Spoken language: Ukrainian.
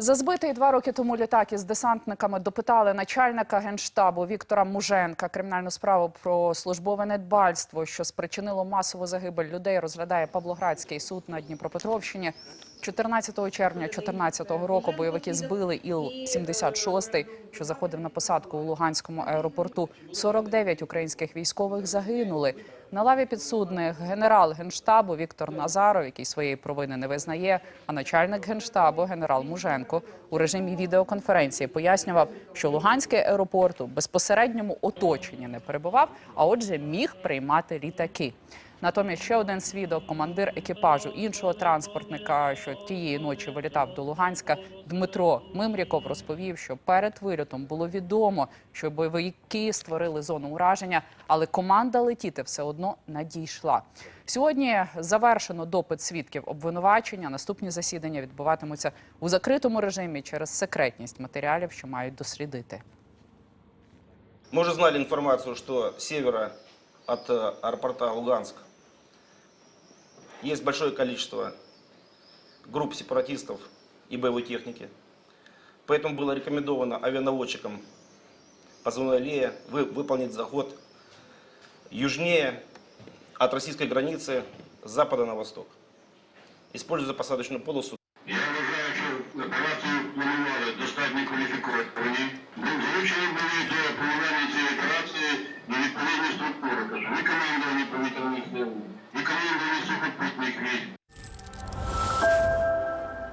За збитий два роки тому літак із десантниками допитали начальника генштабу Віктора Муженка. Кримінальну справу про службове недбальство, що спричинило масову загибель людей, розглядає Павлоградський суд на Дніпропетровщині. 14 червня 2014 року бойовики збили Іл-76, що заходив на посадку у Луганському аеропорту. 49 українських військових загинули. На лаві підсудних генерал генштабу Віктор Назаров, який своєї провини не визнає, а начальник генштабу генерал Муженко у режимі відеоконференції пояснював, що Луганський аеропорт у безпосередньому оточенні не перебував, а отже, міг приймати літаки. Натомість ще один свідок, командир екіпажу іншого транспортника, що тієї ночі вилітав до Луганська, Дмитро Мимріков розповів, що перед вильотом було відомо, що бойовики створили зону ураження, але команда летіти все одно надійшла. Сьогодні завершено допит свідків обвинувачення. Наступні засідання відбуватимуться у закритому режимі через секретність матеріалів, що мають дослідити. Мы уже знали информацию, что с севера от э, аэропорта Луганск есть большое количество групп сепаратистов и боевой техники. Поэтому было рекомендовано авианаводчикам позвонила Лея вы- выполнить заход южнее от российской границы с запада на восток. Используя посадочную полосу